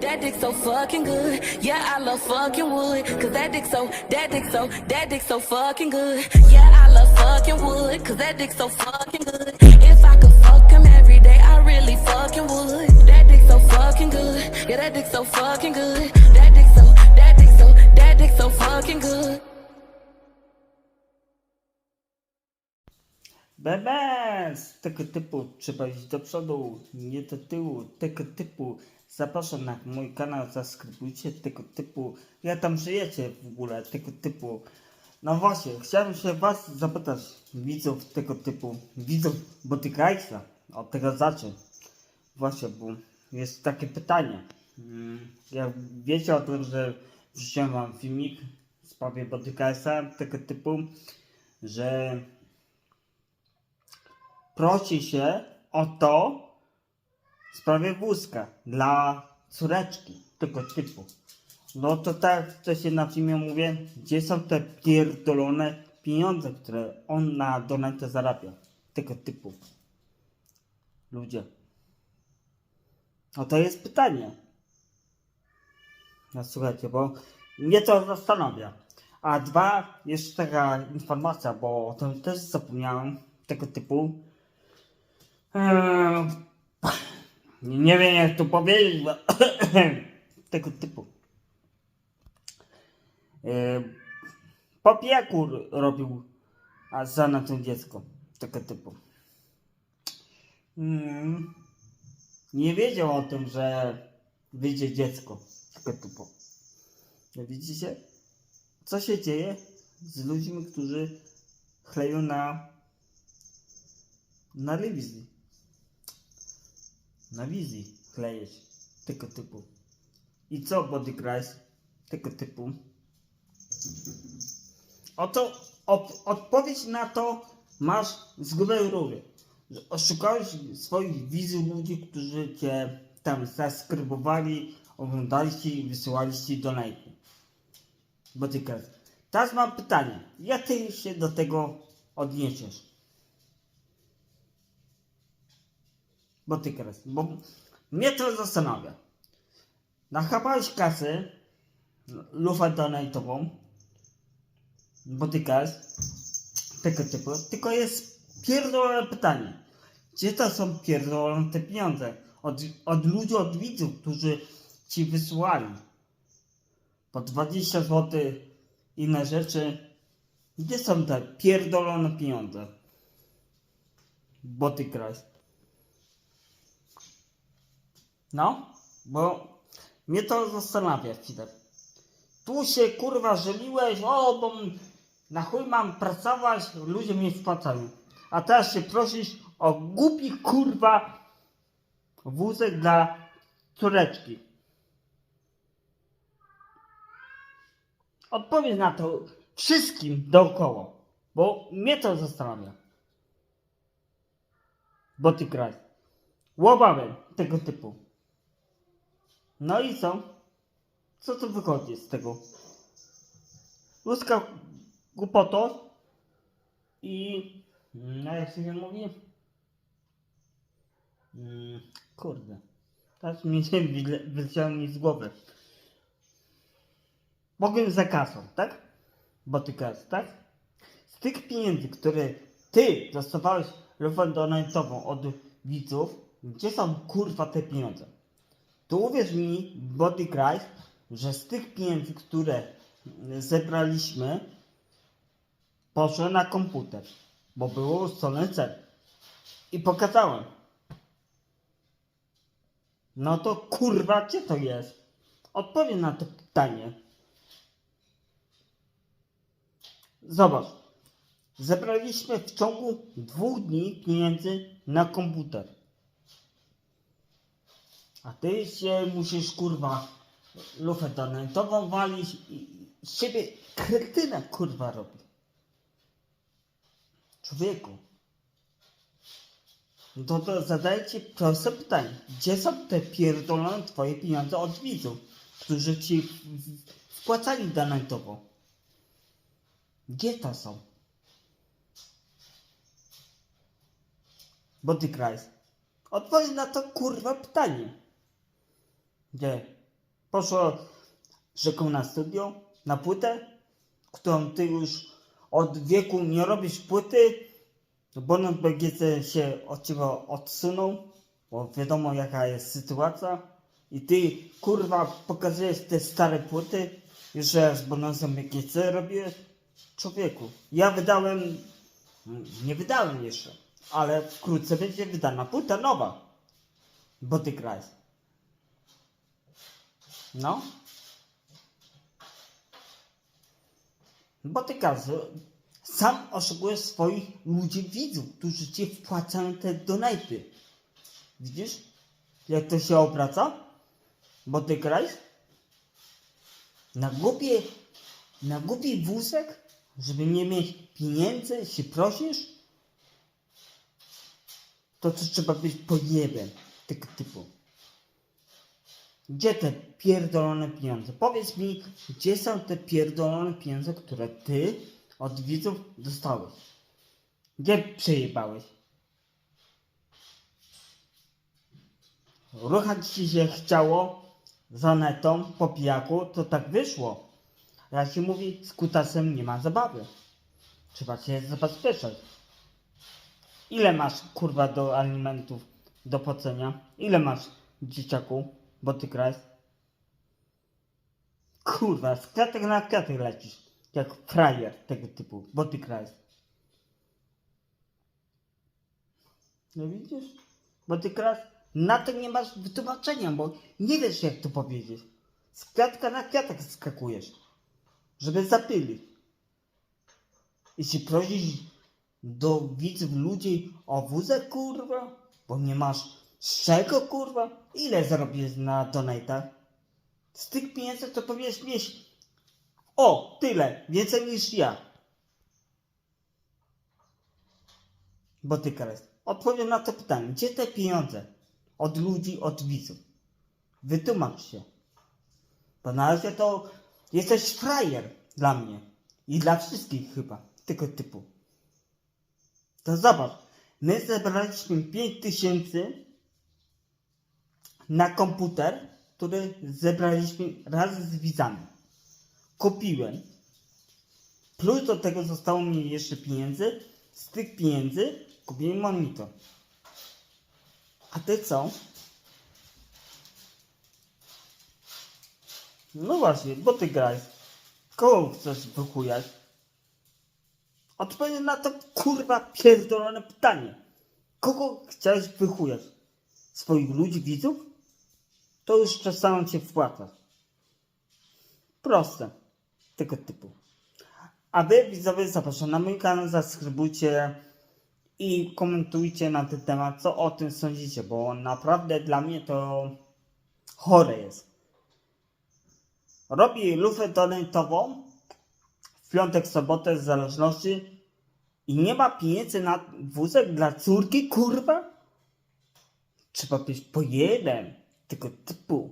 that dick so fucking good. Yeah, I love fucking wood. Cause that dick so, that dick so, that dick so fucking good. Yeah, I love fucking wood. Cause that dick so fucking good. If I could fuck him every day, I really fucking would. That dick so fucking good. Yeah, that dick so fucking good. That dick so, that dick so, that dick so fucking good. Bebes! Tego typu trzeba iść do przodu, nie do tyłu. Tego typu zapraszam na mój kanał, zaskrybujcie tego typu. Ja tam żyjecie w ogóle, tego typu. No właśnie, chciałem się was zapytać, widzów tego typu, widzów Botykajsa, od tego zacznę. Właśnie, bo jest takie pytanie. Mm, Jak wiecie o tym, że wrzuciłem wam filmik w sprawie Botykajsa, tego typu, że prosi się o to w sprawie wózka dla córeczki tego typu. No to tak, co się na filmie mówię, gdzie są te pierdolone pieniądze, które on na donate zarabia? Tego typu. Ludzie. No to jest pytanie. No słuchajcie, bo mnie to zastanawia. A dwa, jeszcze taka informacja, bo o tym też zapomniałem, tego typu. Eee, nie wiem jak to powiedzieć, bo tego typu. Eee, Popiekur robił a za na tym dziecko. Tego typu. Mm, nie wiedział o tym, że wyjdzie dziecko. Tego typu. Widzicie? Co się dzieje z ludźmi, którzy chleją na na wizji. Na wizji klejesz tego typu. I co Body Christ tego typu? Oto od, odpowiedź na to masz z grubej rury. Oszukałeś swoich widzów ludzi, którzy cię tam zaskrybowali, oglądaliście i wysyłaliście donate. Body Christ. Teraz mam pytanie. Jak ty się do tego odniesiesz? Bo ty kres. Bo mnie to zastanawia. Nachapałeś kasy lufę donate'ową, bo ty kres, tego typu, tylko jest pierdolone pytanie. Gdzie to są pierdolone te pieniądze? Od, od ludzi, od widzów, którzy ci wysłali po 20 zł inne rzeczy. Gdzie są te pierdolone pieniądze? Bo ty No, bo mnie to zastanawia chwilę. Tu się kurwa żeliłeś, o, bo na chuj mam pracować, ludzie mnie wpłacają. A teraz się prosisz o głupi kurwa wózek dla córeczki. Odpowiedz na to wszystkim dookoła, bo mnie to zastanawia. Bo ty kraj. Łobawy tego typu. No i co? Co tu wychodzi z tego? Ludzka głupoto i no jak się mówi? Mm, kurde. Teraz mi się mi z głowy. Mogłem za kasą, tak? Bo ty kas, tak? Z tych pieniędzy, które ty dostawałeś lufę donatową od widzów, gdzie są kurwa te pieniądze? To uwierz mi, Body Christ, że z tych pieniędzy, które zebraliśmy, poszły na komputer, bo było ustalony cel. I pokazałem. No to kurwa, gdzie to jest? Odpowiem na to pytanie. Zobacz. Zebraliśmy w ciągu dwóch dni pieniędzy na komputer. A ty się musisz kurwa lufę donatową walić i z siebie kretyna kurwa robi. Człowieku. No to, to zadajcie proste pytanie. Gdzie są te pierdolone twoje pieniądze od widzów, którzy ci wpłacali donatowo? Gdzie to są? Body Christ. Odpowiedz na to kurwa pytanie. Gdzie? Poszło rzeką na studio, na płytę, którą ty już od wieku nie robisz płyty, bo no BGC się od ciebie odsunął, bo wiadomo jaka jest sytuacja i ty kurwa pokazujesz te stare płyty, raz z bonusem BGC robiłeś, człowieku. Ja wydałem, nie wydałem jeszcze, ale wkrótce będzie wydana płyta nowa, bo ty grałeś. No. Bo ty każdy sam oszukujesz swoich ludzi, widzów, którzy ci wpłacają te donaty. Widzisz, jak to się obraca? Bo ty grałeś? Na głupie, na głupi wózek, żeby nie mieć pieniędzy, się prosisz? To co trzeba być pojebem tego typu. Gdzie te pierdolone pieniądze? Powiedz mi, gdzie są te pierdolone pieniądze, które ty od widzów dostałeś? Gdzie przejebałeś? Ruchać ci się chciało za netą po pijaku, to tak wyszło. Jak się mówi, z kutasem nie ma zabawy. Trzeba się zabezpieczać. Ile masz kurwa do alimentów do płacenia? Ile masz dzieciaku, bo ty grałeś? Kurwa, z klatek na klatek lecisz. Jak frajer tego typu, bo ty grałeś. No widzisz? Bo ty grasz, na to nie masz wytłumaczenia, bo nie wiesz jak to powiedzieć. Z klatka na klatek skakujesz, żeby zapylić. Jeśli prosisz do widzów ludzi o wózek, kurwa, bo nie masz z czego, kurwa, ile zarobisz na donatach? Z tych pieniędzy to powinieneś mieć o, tyle, więcej niż ja. Bo ty, Kares, odpowiem na to pytanie. Gdzie te pieniądze? Od ludzi, od widzów. Wytłumacz się. Bo na razie to jesteś frajer dla mnie. I dla wszystkich chyba. Tego typu. To zobacz. My zebraliśmy 5 tysięcy na komputer, który zebraliśmy razem z widzami. Kupiłem. Plus do tego zostało mi jeszcze pieniędzy. Z tych pieniędzy kupiłem monitor. A ty co? No właśnie, bo ty grałeś. Kogo chcesz wychujać? Odpowiedz na to kurwa pierdolone pytanie. Kogo chciałeś wychujać? Swoich ludzi, widzów? To już przestaną cię wpłacać. Proste. Tego typu. A wy widzowie zapraszam na mój kanał, zasubskrybujcie i komentujcie na ten temat, co o tym sądzicie, bo naprawdę dla mnie to chore jest. Robi lufę donatową w piątek, sobotę w zależności i nie ma pieniędzy na wózek dla córki, kurwa? Trzeba być po jeden tego typu.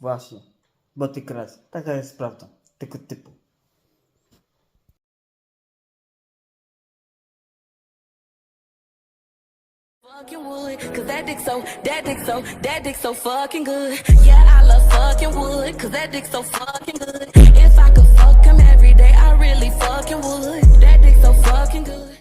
Właśnie. Bo ty. Taka jest prawda. Tego typu. Fucking wood, cause that dick so, that dick so, that dick so fucking good. Yeah, I love fucking wood, cause that dick so fucking good. If I could fuck him every day, I really fucking would. That dick so fucking good.